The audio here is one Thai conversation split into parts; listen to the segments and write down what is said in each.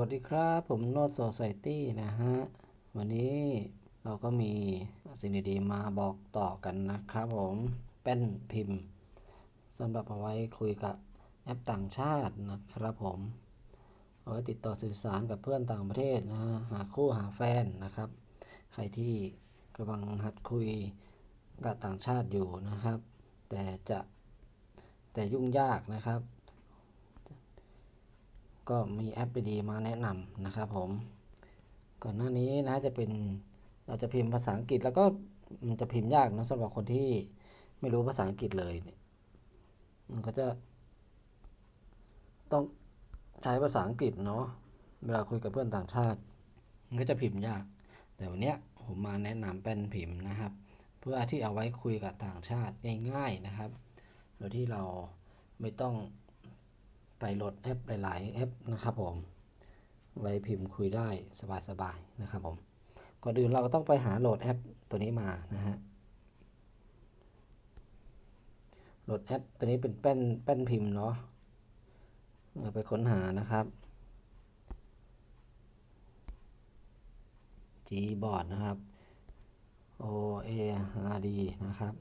วัสดีครับผมโนดโซไซตี้นะฮะ วันนี้เราก็มีสิ่งดีๆมาบอกต่อกันนะครับผมเป็นพิมพ์สำหรับเอาไว้คุยกับแอปต่างชาตินะครับผม เอาไว้ติดต่อสื่อสารกับเพื่อนต่างประเทศนะฮะหาคู่หาแฟนนะครับ ใครที่กำลังหัดคุยกับต่างชาติอยู่นะครับ แต่จะแต่ยุ่งยากนะครับ ก็มีแอปดีๆมาแนะนำนะครับผม ก่อนหน้านี้นะจะเป็นเราจะพิมพ์ภาษาอังกฤษแล้วก็มันจะพิมพ์ยากนะสำหรับคนที่ไม่รู้ภาษาอังกฤษเลยเนี่ยมันก็จะ ต้องใช้ภาษาอังกฤษเนาะเวลาคุยกับเพื่อนต่างชาติ มันก็จะพิมพ์ยาก แต่วันนี้ผมมาแนะนำเป็นพิมพ์นะครับ เพื่อที่เอาไว้คุยกับต่างชาติง่ายๆนะครับ โดยที่เราไม่ต้อง ไปโหลดแอปหลายๆแอปนะครับผม ไว้พิมพ์คุยได้สบายๆนะครับผมก่อนอื่นเราก็ต้องไปหาโหลดแอปตัวนี้มานะฮะโหลดแอปตัวนี้เป็นแป้นแป้นพิมพ์เนาะเราไปค้นหานะครับ Gboard นะครับ O A R D นะครับ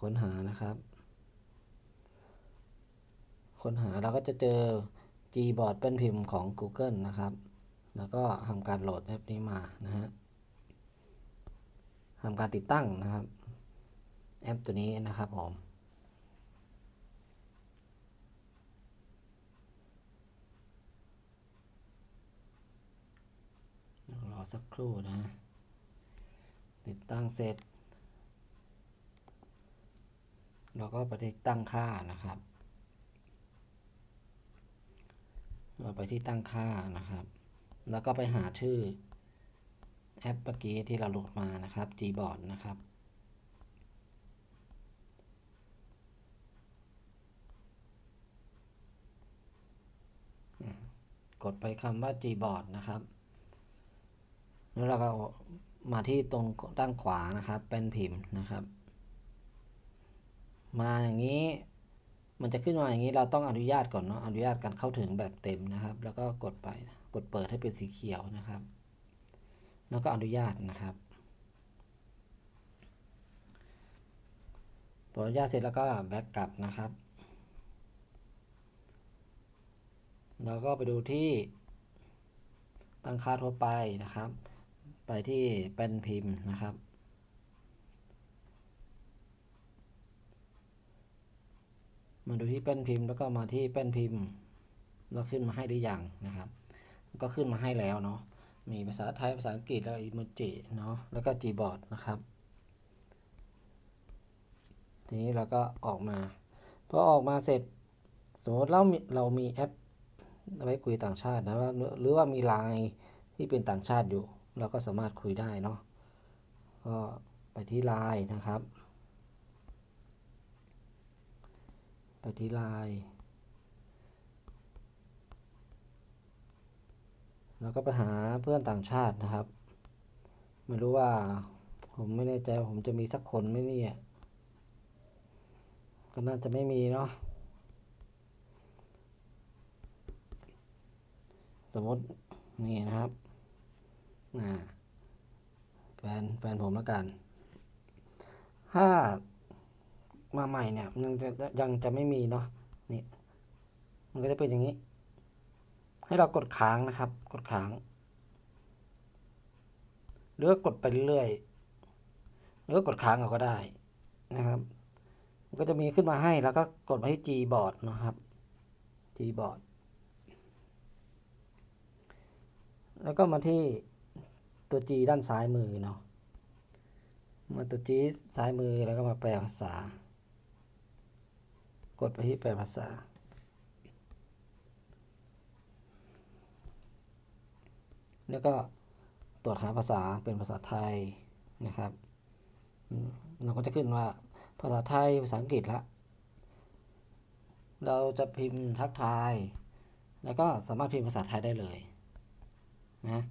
ค้นหานะครับ ค้นหาเราก็จะเจอ Gboard เป็นพิมพ์ของ Google นะครับ แล้วก็ทำการโหลดแอปนี้มานะฮะทำการติดตั้งนะครับ แอปตัวนี้นะครับผมรอสักครู่นะ ติดตั้งเสร็จ เราก็ไปที่ตั้งค่านะครับ เราไปที่ตั้งค่านะครับ แล้วก็ไปหาชื่อแอปเมื่อกี้ที่เราโหลดมานะครับ Gboard นะครับ กดไปคำว่า Gboard นะครับ แล้วเราก็มาที่ตรงด้านขวานะครับ เป็นพิมพ์นะครับ มาอย่างนี้ มันจะขึ้นมาอย่างนี้เราต้องอนุญาตก่อนเนาะอนุญาตการเข้าถึงแบบเต็มนะครับ แล้วก็กดไปกดเปิดให้เป็นสีเขียวนะครับ แล้วก็อนุญาตนะครับพออนุญาตเสร็จแล้วก็แบ็กกลับนะครับเราก็ไปดูที่ตั้งค่าทั่วไปนะครับ ไปที่เป็นพิมพ์นะครับ มาดูที่แป้นพิมพ์แล้วก็มาที่แป้นพิมพ์แล้วขึ้นมาให้หรือยังนะครับ ก็ขึ้นมาให้แล้วเนาะมีภาษาไทยภาษาอังกฤษแล้วอีโมจิเนาะแล้วก็ Gboard นะครับ ทีนี้เราก็ออกมาพอออกมาเสร็จ สมมติเราเรามีแอปไว้คุยต่างชาตินะว่าหรือว่ามีไลน์ที่เป็นต่างชาติอยู่ เราก็สามารถคุยได้เนาะก็ไปที่ไลน์นะครับ ไปที่ไลน์แล้วก็ไปหาเพื่อนต่างชาตินะครับ ไม่รู้ว่าผมไม่แน่ใจว่าผมจะมีสักคนไหมเนี่ยก็น่าจะไม่มีเนาะสมมตินี่นะครับอ่าแฟนแฟนผมแล้วกันถ้า มาใหม่เนี่ยยังจะยังจะไม่มีเนาะนี่มันก็จะเป็นอย่างนี้ ให้เรากดค้างนะครับ กดค้างหรือกดไปเรื่อยหรือกดค้างเอาก็ได้นะครับ มันก็จะมีขึ้นมาให้แล้วก็กดมาที่ Gboard นะครับ Gboard แล้วก็มาที่ตัว G ด้านซ้ายมือเนาะมาตัว G ซ้ายมือแล้วก็มาแปลภาษา กดไปที่แปลภาษา แล้วก็ตรวจหาภาษาเป็นภาษาไทยนะครับเราก็จะขึ้นว่าภาษาไทยภาษาอังกฤษละ เราจะพิมพ์ทักทาย แล้วก็สามารถพิมพ์ภาษาไทยได้เลยนะ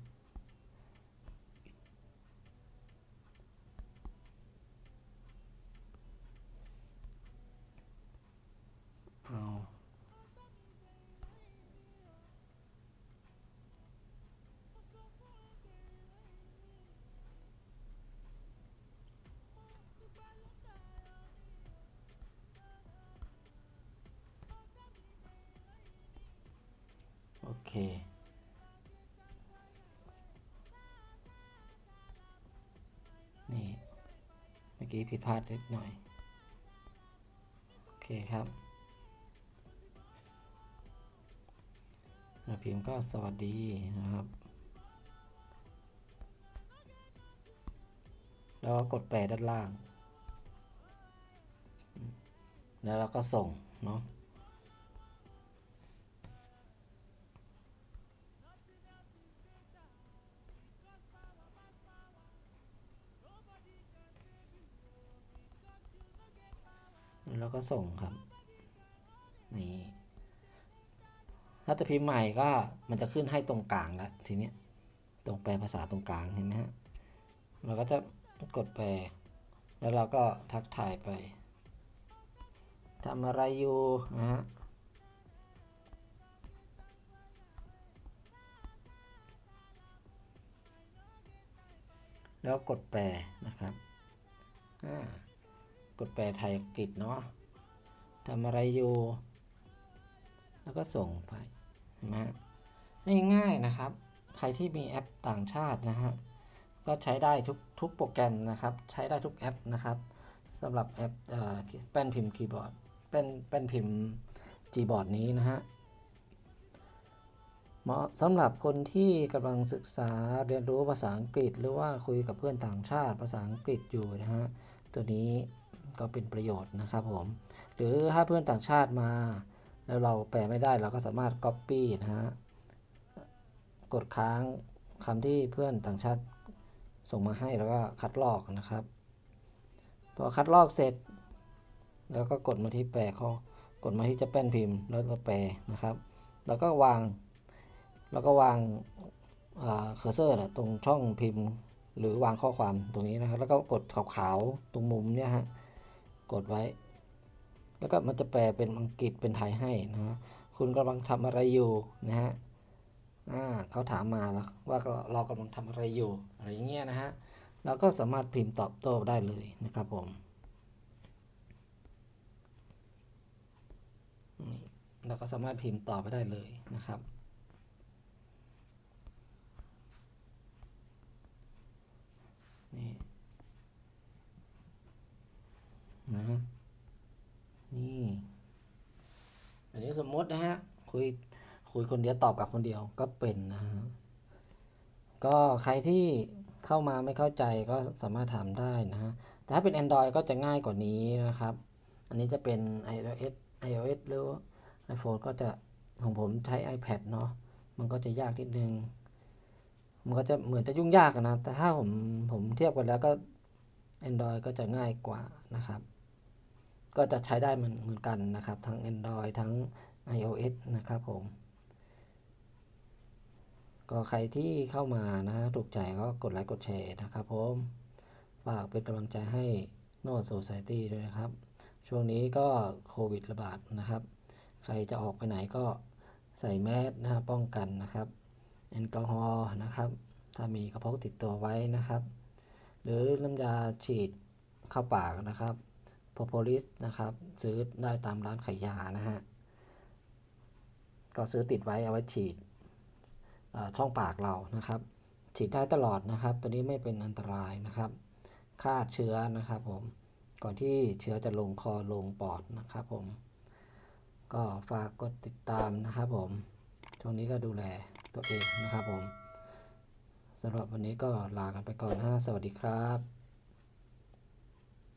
โอเค นี่ เมื่อกี้ผิดพลาดนิดหน่อย โอเคครับแล้วพิมพ์ก็สวัสดีนะครับ แล้วก็กดแปลด้านล่าง แล้วเราก็ส่งเนาะ แล้วก็ส่งครับ นี่ถ้าจะพิมพ์ใหม่ก็มันจะขึ้นให้ตรงกลางแล้วทีเนี้ยตรงแปลภาษาตรงกลางเห็นไหมฮะเราก็จะกดแปล แล้วเราก็ทักทายไปทำอะไรอยู่นะฮะแล้วกดแปลนะครับอ่า กดแปลไทยอังกฤษเนาะทำอะไรอยู่ แล้วก็ส่งไปเห็นไหมฮะง่ายๆนะครับ ใครที่มีแอปต่างชาตินะฮะ ก็ใช้ได้ทุกทุกโปรแกรมนะครับ ใช้ได้ทุกแอปนะครับสำหรับแอปเอ่อแป้นพิมพ์คีย์บอร์ดแป้นแป้นพิมพ์จีบอร์ดนี้นะฮะเหมาะสำหรับคนที่กำลังศึกษาเรียนรู้ภาษาอังกฤษ หรือว่าคุยกับเพื่อนต่างชาติภาษาอังกฤษอยู่นะฮะ ตัวนี้ ก็เป็นประโยชน์นะครับผม หรือถ้าเพื่อนต่างชาติมา แล้วเราแปลไม่ได้เราก็สามารถ Copy นะฮะ กดค้างคำที่เพื่อนต่างชาติส่งมาให้แล้วก็คัดลอกนะครับ พอคัดลอกเสร็จ แล้วก็กดมาที่แปลข้อกดมาที่จะแป้นพิมพ์แล้วก็แปลนะครับ แล้วก็วาง แล้วก็วางเคอร์เซอร์นะตรงช่องพิมพ์ หรือวางข้อความตรงนี้นะครับ แล้วก็กดขาวๆตรงมุมเนี่ยฮะ กดไว้ แล้วก็มันจะแปลเป็นอังกฤษเป็นไทยให้นะฮะคุณกำลังทำอะไรอยู่นะฮะอ่าเขาถามมาแล้วว่าเรากำลังทำอะไรอยู่อะไรอย่างเงี้ยนะฮะเราก็สามารถพิมพ์ตอบโต้ได้เลยนะครับผมเราก็สามารถพิมพ์ตอบไปได้เลยนะครับนี่ นะฮะนี่ อันนี้สมมตินะฮะ คุยคุยคนเดียวตอบกับคนเดียวก็เป็นนะฮะก็ใครที่เข้ามาไม่เข้าใจก็สามารถถามได้นะฮะแต่ถ้าเป็น Android ก็จะง่ายกว่านี้นะครับ อันนี้จะเป็น iOS iOS หรือ iPhone ก็จะของผมใช้ iPad เนาะมันก็จะยากนิดนึง มันก็จะเหมือนจะยุ่งยากอะนะ แต่ถ้าผมผมเทียบกันแล้วก็ Android ก็จะง่ายกว่านะครับ ก็จะใช้ได้เหมือนเหมือนกันนะครับ ทั้ง Android ทั้ง iOS นะครับผม ก็ใครที่เข้ามานะฮะถูกใจก็กดไลค์กดแชร์นะครับผมฝากเป็นกำลังใจให้โน้ตโซซ i ตี้ด้วยนะครับ ช่วงนี้ก็โควิดระบาดนะครับ ใครจะออกไปไหนก็ใส่แมสนะฮะป้องกันนะครับแอลกอฮอล์นะครับ ถ้ามีกระเพาะติดตัวไว้นะครับ หรือน้ำยาฉีดเข้าปากนะครับ โพโพลิสนะครับ ซื้อได้ตามร้านขายยานะฮะ ก็ซื้อติดไว้เอาไว้ฉีดช่องปากเรานะครับ ฉีดได้ตลอดนะครับ ตัวนี้ไม่เป็นอันตรายนะครับฆ่าเชื้อนะครับผมก่อนที่เชื้อจะลงคอลงปอดนะครับผม ก็ฝากกดติดตามนะครับผมช่วงนี้ก็ดูแลตัวเองนะครับผมสำหรับวันนี้ก็ลากันไปก่อนนะสวัสดีครับ